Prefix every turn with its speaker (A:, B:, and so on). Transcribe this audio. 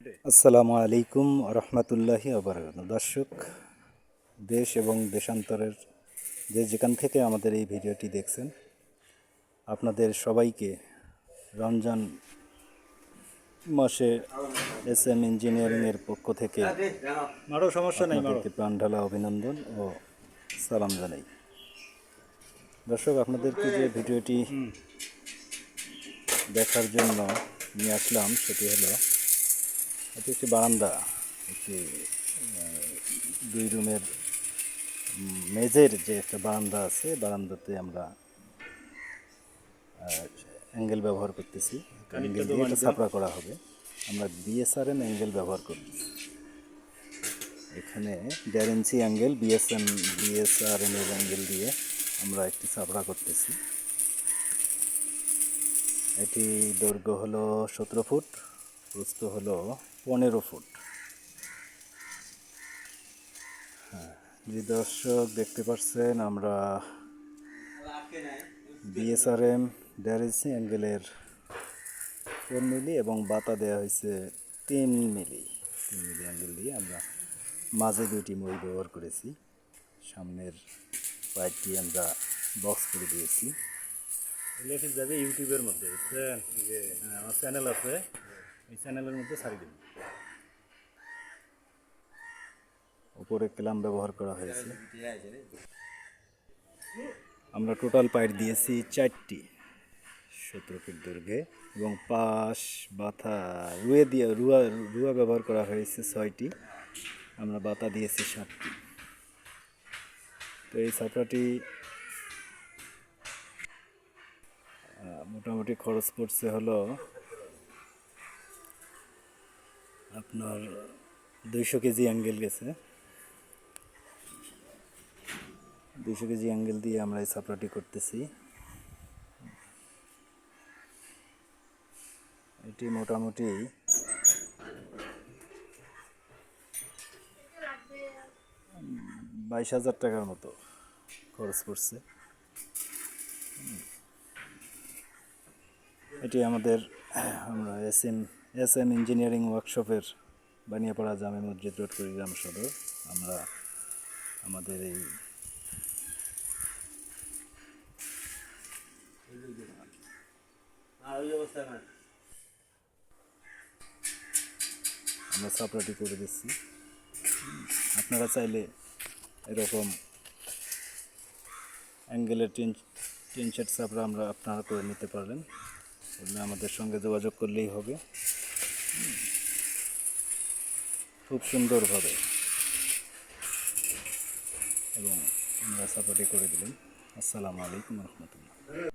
A: আসসালামু আলাইকুম রহমতুল্লাহি আবরাকাত দর্শক দেশ এবং দেশান্তরের যে যেখান থেকে আমাদের এই ভিডিওটি দেখছেন আপনাদের সবাইকে রমজান মাসে এস এম ইঞ্জিনিয়ারিংয়ের পক্ষ থেকে
B: মারো সমস্যা নেই
A: আপনাদেরকে প্রাণঢালা অভিনন্দন ও সালাম জানাই। দর্শক আপনাদেরকে যে ভিডিওটি দেখার জন্য নিয়ে আসলাম সেটি হলো এটি একটি বারান্দা একটি দুই রুমের মেঝের যে একটা বারান্দা আছে বারান্দাতে আমরা অ্যাঙ্গেল ব্যবহার করতেছি। অ্যাঙ্গেল দিয়ে এটা ছাপড়া করা হবে। আমরা বিএসআরএম অ্যাঙ্গেল ব্যবহার করতেছি। এখানে দেড় ইঞ্চি অ্যাঙ্গেল বিএসএম বিএসআরএম এর অ্যাঙ্গেল দিয়ে আমরা একটি ছাপড়া করতেছি। এটি দৈর্ঘ্য হলো সতেরো ফুট। প্রস্থ হলো পনেরো ফুট। হ্যাঁ যে দর্শক দেখতে পাচ্ছেন আমরা বিএসআরএম ড্যারেসি অ্যাঙ্গেলের ফোর মিলি এবং বাতা দেওয়া হয়েছে তিন মিলি। তিন মিলি অ্যাঙ্গেল দিয়ে আমরা মাঝে দুইটি মই ব্যবহার করেছি। সামনের পাইপটি আমরা বক্স করে দিয়েছি।
B: যাবে ইউটিউবের মধ্যে হ্যাঁ, আমার চ্যানেল আছে। এই চ্যানেলের মধ্যে ছাড়ি দিন।
A: উপরে ক্লাম ব্যবহার করা হয়েছে। আমরা টোটাল পাইপ দিয়েছি চারটি। সতেরো ফিট দৈর্ঘ্যে এবং পাশ বাথা রুয়ে দিয়ে রুয়া রুয়া ব্যবহার করা হয়েছে ছয়টি। আমরা বাতা দিয়েছি সাতটি। তো এই ছাপড়াটি মোটামুটি খরচ পড়ছে হলো আপনার দুইশো কেজি অ্যাঙ্গেল গেছে। দুইশো কেজি অ্যাঙ্গেল দিয়ে আমরা এই ছাপড়াটি করতেছি। এটি মোটামুটি বাইশ হাজার টাকার মতো খরচ পড়ছে। এটি আমাদের আমরা এস এস এম ইঞ্জিনিয়ারিং ওয়ার্কশপের বানিয়াপাড়া জামে মসজিদ রোড কুড়িগ্রাম সদর। আমরা আমাদের এই আমরা সাপড়াটি করে দিচ্ছি। আপনারা চাইলে এরকম অ্যাঙ্গেলের টিন টিন সেট সাপড়া আমরা আপনারা করে নিতে পারবেন। তাহলে আমাদের সঙ্গে যোগাযোগ করলেই হবে। খুব সুন্দরভাবে। এবং আমরা সাপোর্টই করে দিলেন। আসসালামু আলাইকুম রহমতুল্লাহ।